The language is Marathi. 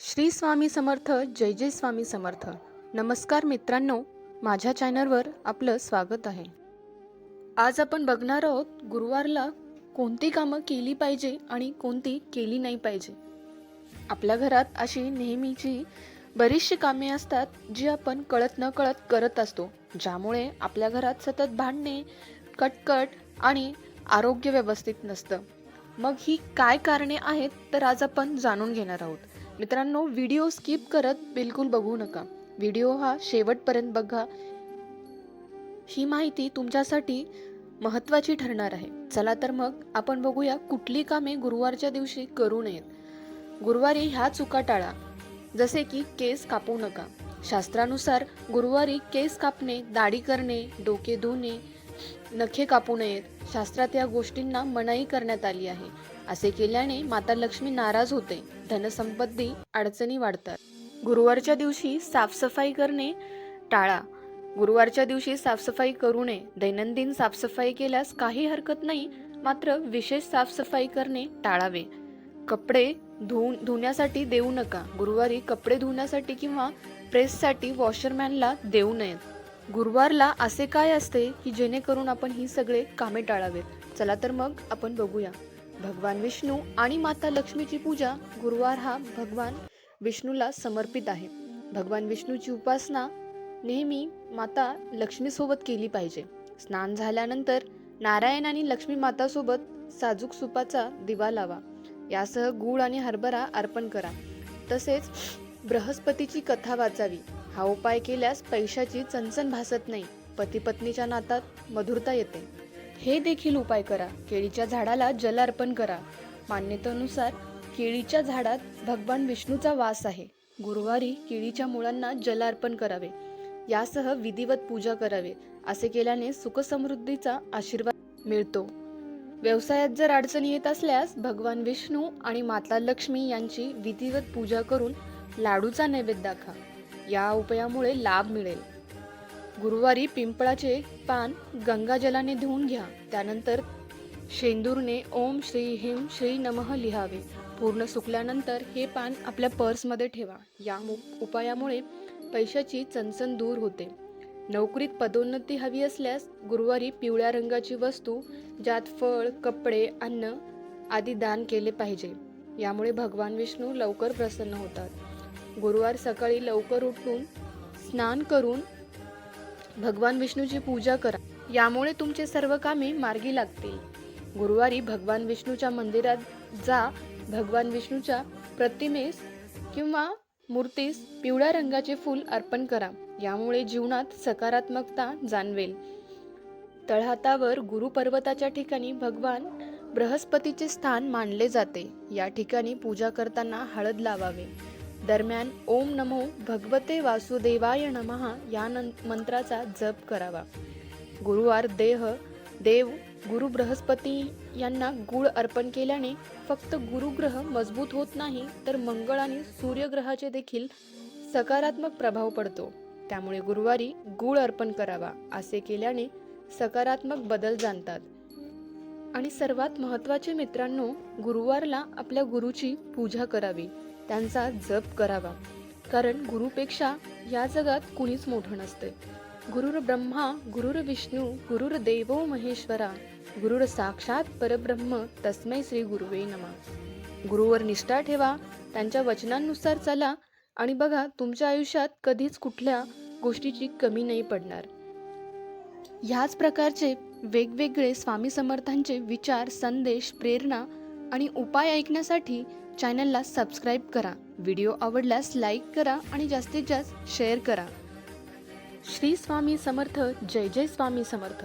श्री स्वामी समर्थ जय जय स्वामी समर्थ. नमस्कार मित्रांनो माझ्या चॅनलवर आपलं स्वागत आहे. आज आपण बघणार आहोत गुरुवारला कोणती कामं केली पाहिजे आणि कोणती केली नाही पाहिजे. आपल्या घरात अशी नेहमीची बरीचशी कामे असतात जी आपण कळत न कळत करत असतो ज्यामुळे आपल्या घरात सतत भांडणे कटकट आणि आरोग्य व्यवस्थित नसतं. मग ही काय कारणे आहेत तर आज आपण जाणून घेणार आहोत. मित्रांनो व्हिडिओ स्किप करत बिलकुल बघू नका. व्हिडिओ हा शेवटपर्यंत बघा. ही माहिती तुमच्यासाठी महत्त्वाची ठरणार आहे. चला तर मग आपण बघूया कुठली कामे गुरुवारच्या दिवशी करू नयेत. गुरुवारी ह्या चुका टाळा. जसे की केस कापू नका. शास्त्रानुसार गुरुवारी केस कापणे दाढी करणे डोके धुणे नखे कापू नयेत. शास्त्रात या गोष्टींना मनाई करण्यात आली आहे. असे केल्याने माता लक्ष्मी नाराज होते. धनसंपत्ती अडचणी वाढतात. गुरुवारच्या दिवशी साफसफाई करणे टाळा. गुरुवारच्या दिवशी साफसफाई करू नये. दैनंदिन साफसफाई केल्यास काही हरकत नाही मात्र विशेष साफसफाई करणे टाळावे. कपडे धुवून धुण्यासाठी देऊ नका. गुरुवारी कपडे धुण्यासाठी किंवा प्रेससाठी वॉशरमॅनला देऊ नयेत. गुरुवारला असे काय असते की जेणेकरून आपण ही सगळे कामे टाळावेत? चला तर मग आपण बघूया. भगवान विष्णू आणि माता लक्ष्मीची पूजा गुरुवार हा भगवान विष्णूला समर्पित आहे. भगवान विष्णूची उपासना नेहमी माता लक्ष्मीसोबत केली पाहिजे. स्नान झाल्यानंतर नारायण आणि लक्ष्मी मातासोबत साजूक सुपाचा दिवा लावा. यासह गूळ आणि हरभरा अर्पण करा. तसेच बृहस्पतीची कथा वाचावी. हा उपाय केल्यास पैशाची चणचण भासत नाही. पती पत्नीच्या नातात मधुरता येते. हे देखील उपाय करा. केळीच्या झाडाला जल अर्पण करा. मान्यतेनुसार केळीच्या झाडात भगवान विष्णूचा वास आहे. गुरुवारी केळीच्या मुळांना जल अर्पण करावे. यासह विधिवत पूजा करावे. असे केल्याने सुखसमृद्धीचा आशीर्वाद मिळतो. व्यवसायात जर अडचणी येत असल्यास भगवान विष्णू आणि माता लक्ष्मी यांची विधिवत पूजा करून लाडूचा नैवेद्य दाखवा. या उपायामुळे लाभ मिळेल. गुरुवारी पिंपळाचे पान गंगाजलाने धुवून घ्या. त्यानंतर शेंदूरने ओम श्री हिम श्री नमः लिहावे. पूर्ण सुकल्यानंतर हे पान आपल्या पर्समध्ये ठेवा. या मु- उपायामुळे पैशाची चणचण दूर होते. नोकरीत पदोन्नती हवी असल्यास गुरुवारी पिवळ्या रंगाची वस्तू ज्यात फळ कपडे अन्न आदी दान केले पाहिजे. यामुळे भगवान विष्णू लवकर प्रसन्न होतात. गुरुवार सकाळी लवकर उठून स्नान करून भगवान विष्णूची पूजा करा. यामुळे तुमचे सर्व कामे मार्गी लागतील. गुरुवारी भगवान विष्णूच्या मंदिरात जा. भगवान विष्णूच्या प्रतिमेस किंवा मूर्तीस पिवळ्या रंगाचे फूल अर्पण करा. यामुळे जीवनात सकारात्मकता जाणवेल. तळहातावर गुरुपर्वताच्या ठिकाणी भगवान बृहस्पतीचे स्थान मानले जाते. या ठिकाणी पूजा करताना हळद लावावे. दरम्यान ओम नमो भगवते वासुदेवाय नमः या मंत्राचा जप करावा. गुरुवार देह देव गुरु बृहस्पती यांना गुळ अर्पण केल्याने फक्त गुरुग्रह मजबूत होत नाही तर मंगळ आणि सूर्यग्रहाचे देखील सकारात्मक प्रभाव पडतो. त्यामुळे गुरुवारी गुळ अर्पण करावा असे केल्याने सकारात्मक बदल जाणतात. आणि सर्वात महत्त्वाचे मित्रांनो गुरुवारला आपल्या गुरुची पूजा करावी. त्यांचा जप करावा. कारण गुरुपेक्षा या जगात कुणीच मोठं नसते. गुरुर ब्रह्मा गुरुर विष्णू गुरुर देवो महेश्वरा गुरुर साक्षात परब्रह्म तस्मै श्री गुरुवे नमा. गुरुवर निष्ठा ठेवा त्यांच्या वचनांनुसार चला आणि बघा तुमच्या आयुष्यात कधीच कुठल्या गोष्टीची कमी नाही पडणार. ह्याच प्रकारचे वेगवेगळे स्वामी समर्थांचे विचार संदेश प्रेरणा आणि उपाय ऐकण्यासाठी चॅनलला सबस्क्राईब करा. व्हिडिओ आवडल्यास लाईक करा आणि जास्तीत जास्त शेअर करा. श्री स्वामी समर्थ. जय जय स्वामी समर्थ.